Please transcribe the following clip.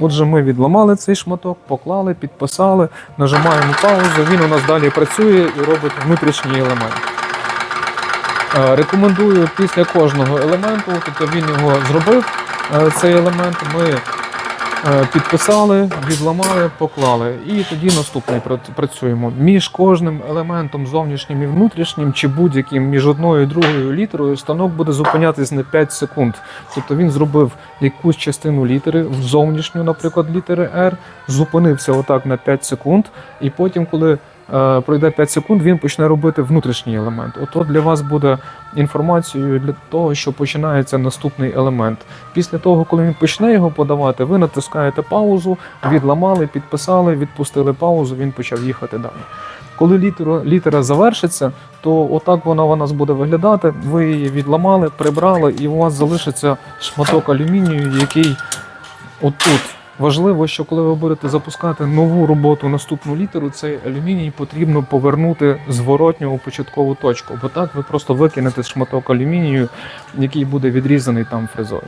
Отже, ми відламали цей шматок, поклали, підписали, нажимаємо паузу. Він у нас далі працює і робить внутрішній елемент. Е, Рекомендую після кожного елементу, тобто він його зробив, е, цей елемент. Ми підписали, відламали, поклали. І тоді наступний працюємо. Між кожним елементом зовнішнім і внутрішнім, чи будь-яким між одною і другою літерою, станок буде зупинятись на 5 секунд. Тобто він зробив якусь частину літери, в зовнішню, наприклад, літери R, зупинився отак на 5 секунд, і потім, коли е, пройде 5 секунд, він почне робити внутрішній елемент. Ото для вас буде інформацією для того, що починається наступний елемент. Після того, коли він почне його подавати, ви натискаєте паузу, відламали, підписали, відпустили паузу, він почав їхати далі. Коли літера, літера завершиться, то отак вона у нас буде виглядати. Ви її відламали, прибрали, і у вас залишиться шматок алюмінію, який отут. Важливо, що коли ви будете запускати нову роботу, наступну літеру, цей алюміній потрібно повернути зворотньо у початкову точку, бо так ви просто викинете шматок алюмінію, який буде відрізаний там фрезою.